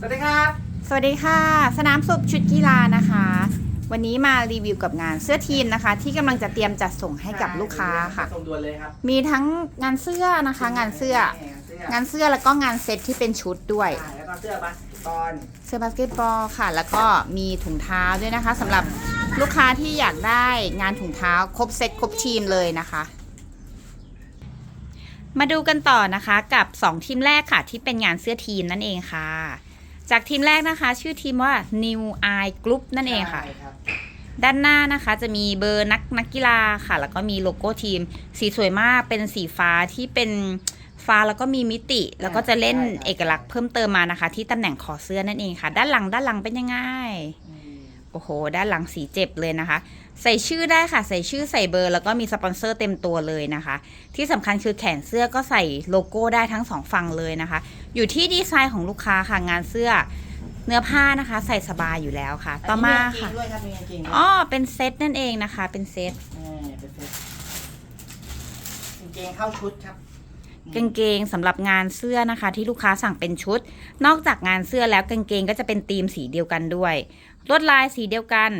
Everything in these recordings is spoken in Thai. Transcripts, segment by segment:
สวัสดีครับ สวัสดีค่ะ สนามสุบชุดกีฬานะคะ วันนี้มารีวิวกับงานเสื้อทีมนะคะ ที่กำลังจะเตรียมจัดส่งให้กับลูกค้าค่ะ ส่งด่วนเลยครับมีทั้งงานเสื้อนะคะ งานเสื้อเสื้องานเสื้อแล้วก็งานเซ็ตที่เป็นชุดด้วยใช่แล้วก็เสื้อบาสบอลเสื้อบาสเกตบอลค่ะ แล้วก็มีถุงเท้าด้วยนะคะสำหรับลูกค้าที่อยากได้งานถุงเท้าครบเซ็ตครบทีมเลยนะคะ มาดูกันต่อนะคะกับ 2 ทีมแรกค่ะ ที่เป็นงานเสื้อทีมนั่นเองค่ะ จากทีมแรกนะคะ ชื่อทีมว่า New Eye Group นั่นเองค่ะ ใช่รับด้านหน้านะคะจะมีเบอร์นักนักกีฬาค่ะ แล้วก็มีโลโก้ทีม สีสวยมากเป็นสีฟ้าที่เป็นฟ้าแล้วก็มีมิติ แล้วก็จะเล่นเอกลักษณ์เพิ่มเติมมานะคะ ที่ตำแหน่งคอเสื้อนั่นเองค่ะ ด้านหลังด้านหลังเป็นยังไงอืม โอ้โห ด้านหลังสีเจ็บเลยนะคะ ใส่ชื่อได้ค่ะ ใส่ชื่อใส่เบอร์แล้วก็มีสปอนเซอร์เต็มตัวเลยนะคะ ที่สำคัญคือแขนเสื้อก็ใส่โลโก้ได้ทั้งสองฝั่งเลยนะคะ อยู่ที่ดีไซน์ของลูกค้าค่ะงานเสื้อเนื้อผ้านะคะ ใส่สบายอยู่แล้วค่ะ ต่อมาค่ะนนี้กงด้วยครับมีกางเกงด้วยอ๋อเป็นเซตนั่นเองนะคะ เป็นเซตเออเป็นเซ็ตกางเกงเข้าชุดครับ กางเกงสำหรับงานเสื้อนะคะ ที่ลูกค้าสั่งเป็นชุด นอกจากงานเสื้อแล้วกางเกงก็จะเป็นธีมสีเดียวกันด้วย ลวดลายสีเดียวกัน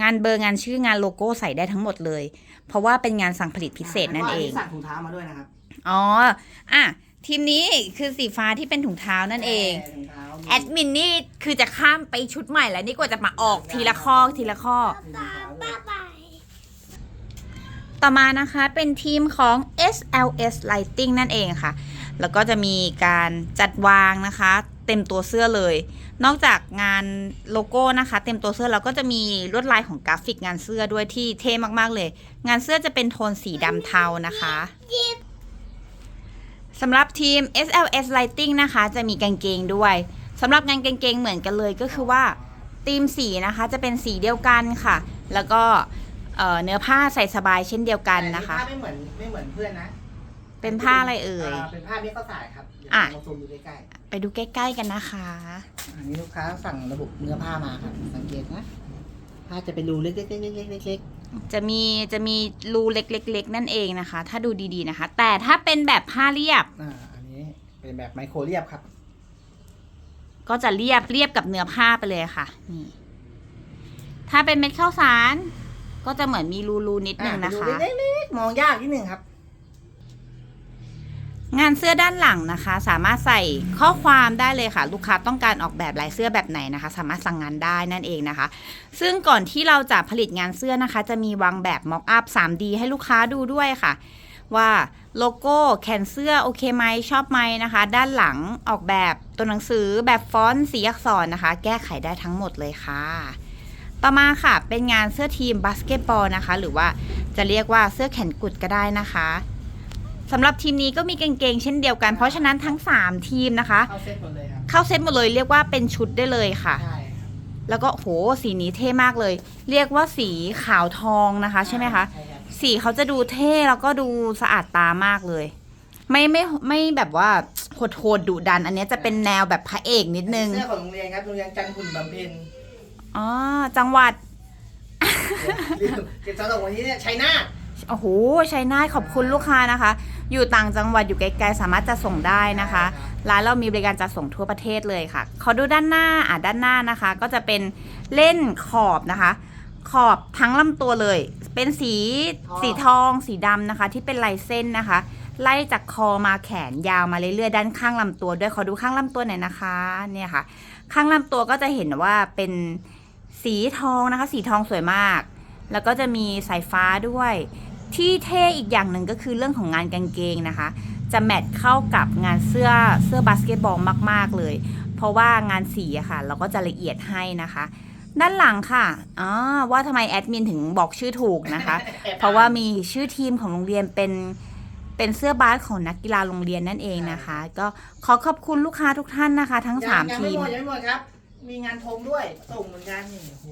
งานเบอร์งานชื่องานโลโก้ใส่ได้ทั้งหมดเลย เพราะว่าเป็นงานสั่งผลิตพิเศษนั่นเองแล้วก็สั่งถุงเท้ามาด้วยนะครับอ๋ออะทีมนี้คือสีฟ้าที่เป็นถุงเท้านั่นเองถุงเท้าแอดมินนี่คือจะข้ามไปชุดใหม่แล้วนี่กว่าจะมาออกทีละข้อทีละข้อถุงเท้าด้วย ต่อมานะคะเป็นทีมของ SLS Lighting นั่นเองค่ะ แล้วก็จะมีการจัดวางนะคะ เต็มตัวเสื้อเลย นอกจากงานโลโก้นะคะ เต็มตัวเสื้อเราก็จะมีลวดลายของกราฟิกงานเสื้อด้วยที่เท่มากๆเลย งานเสื้อจะเป็นโทนสีดำเทานะคะสำหรับทีม SLS Lighting นะคะ จะมีกางเกงด้วยสำหรับงานกางเกงเหมือนกันเลยก็คือว่าธีมสีนะคะจะเป็นสีเดียวกันค่ะ แล้วก็ เอ่อเนื้อผ้าใส่สบายเช่นเดียวกันนะคะ แต่อัไม่เหมือนไม่เหมือนเพื่อนนะเป็นผ้าอะไรเอ่ยาเป็นผ้าเม็ดข้าวสารครับเดี๋ยวอะ ลองซูมดูใกล้ไปดูใกล้ๆกันนะคะ ๆอันนี้ลูกค้าสั่งระบุเนื้อผ้ามาครับ สังเกตนะผ้าจะเป็นรูเล็กๆๆๆๆๆจะมีจะมีรูเล็กๆ ๆ นั่นเองนะคะ ถ้าดูดีๆนะคะ แต่ถ้าเป็นแบบผ้าเรียบอ่าอันนี้เป็นแบบไมโครเรียบครับ ก็จะเรียบเรียบกับเนื้อผ้าไปเลยค่ะนี่ถ้าเป็นเม็ดข้าวสาร ก็จะเหมือนมีรูๆนิดนึงนะคะอ่าดูเล็กๆมองยากนิดนึงครับ งานเสื้อด้านหลังนะคะ สามารถใส่ข้อความได้เลยค่ะ ลูกค้าต้องการออกแบบลายเสื้อแบบไหนนะคะ สามารถสั่งงานได้นั่นเองนะคะ ซึ่งก่อนที่เราจะผลิตงานเสื้อนะคะ จะมีวางแบบม็อกอัพ 3D ให้ลูกค้าดูด้วยค่ะว่าโลโก้แขนเสื้อโอเคไหมชอบไหมนะคะ ด้านหลังออกแบบตัวหนังสือแบบฟอนต์สีอักษรนะคะ แก้ไขได้ทั้งหมดเลยค่ะ ต่อมาค่ะ เป็นงานเสื้อทีมบาสเกตบอลนะคะ หรือว่าจะเรียกว่าเสื้อแขนกุดก็ได้นะคะสำหรับทีมนี้ก็มีกางเกงเช่นเดียวกัน เพราะฉะนั้นทั้ง 3 ทีมนะคะ เข้าเซ็ตหมดเลยครับเข้าเซตหมดเลยเรียกว่าเป็นชุดได้เลยค่ะ ใช่ครับแล้วก็โหสีนี้เท่มากเลย เรียกว่าสีขาวทองนะคะ ใช่ไหมคะ ใช่ครับสีเขาจะดูเท่แล้วก็ดูสะอาดตามากเลย ไม่ไม่ไม่แบบว่าโหดโหดดุดัน อันเนี้ยจะเป็นแนวแบบพระเอกนิดนึง เสื้อของโรงเรียนครับโรงเรียนจันทร์ขุนบำเพ็ญ อ๋อ จังหวัด ลืมเก็บจังหวัดวันนี้เนี่ยชัยนาท โอ้โหชัยนาทขอบคุณลูกค้านะคะ อยู่ต่างจังหวัดอยู่ไกลๆสามารถจะส่งได้นะคะ ร้านเรามีบริการจัดส่งทั่วประเทศเลยค่ะ ขอดูด้านหน้า อะด้านหน้านะคะ ก็จะเป็นเล่นขอบนะคะ ขอบทั้งลำตัวเลย เป็นสีสีทอง สีดำนะคะ ที่เป็นลายเส้นนะคะ ไล่จากคอมาแขนยาวมาเรื่อยๆด้านข้างลำตัวด้วย ขอดูข้างลำตัวหน่อยนะคะ เนี่ยค่ะ ข้างลำตัวก็จะเห็นว่าเป็น สีทองนะคะ สีทองสวยมาก แล้วก็จะมีสายฟ้าด้วย ที่เท่อีกอย่างหนึ่งก็คือเรื่องของงานกางเกงนะคะ จะแมทเข้ากับงานเสื้อเสื้อบาสเกตบอลมาก ๆ เลย เพราะว่างานสีอะค่ะ เราก็จะละเอียดให้นะคะ ด้านหลังค่ะอ๋อว่าทำไมแอดมินถึงบอกชื่อถูกนะคะ เพราะว่ามีชื่อทีมของโรงเรียนเป็นเป็นเสื้อบาสของนักกีฬาโรงเรียนนั่นเองนะคะ ก็ขอขอบคุณลูกค้าทุกท่านนะคะ ทั้งยังสามยังทีไม่มหมดยังไม่หมดครับ มีงานธงด้วย ส่งเหมือนกันนี่โอ้โห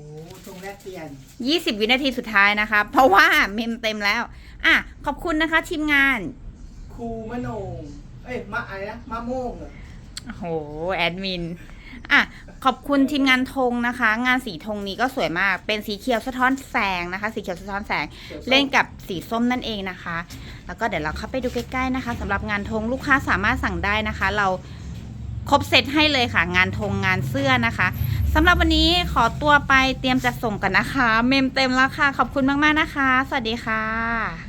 ธงแลกเปลี่ยน 20 วินาทีสุดท้ายนะคะ เพราะว่าเมมเต็มแล้ว อะ ขอบคุณนะคะทีมงาน ครูมโนงเอ้ยมะอะไรนะมะโม่งเหรอโอ้โห แอดมิน อะ ขอบคุณทีมงานธงนะคะ งานสีธงนี้ก็สวยมาก เป็นสีเขียวสะท้อนแสงนะคะ สีเขียวสะท้อนแสงขียวส้มเล่นกับสีส้มนั่นเองนะคะ แล้วก็เดี๋ยวเราเข้าไปดูใกล้ๆนะคะสำหรับงานธงลูกค้าสามารถสั่งได้นะคะ เรา ครบเซตให้เลยค่ะ งานธงงานเสื้อนะคะสำหรับวันนี้ขอตัวไปเตรียมจะส่งกันนะคะ เมมเต็มแล้วค่ะ ขอบคุณมาก ๆ นะคะ สวัสดีค่ะ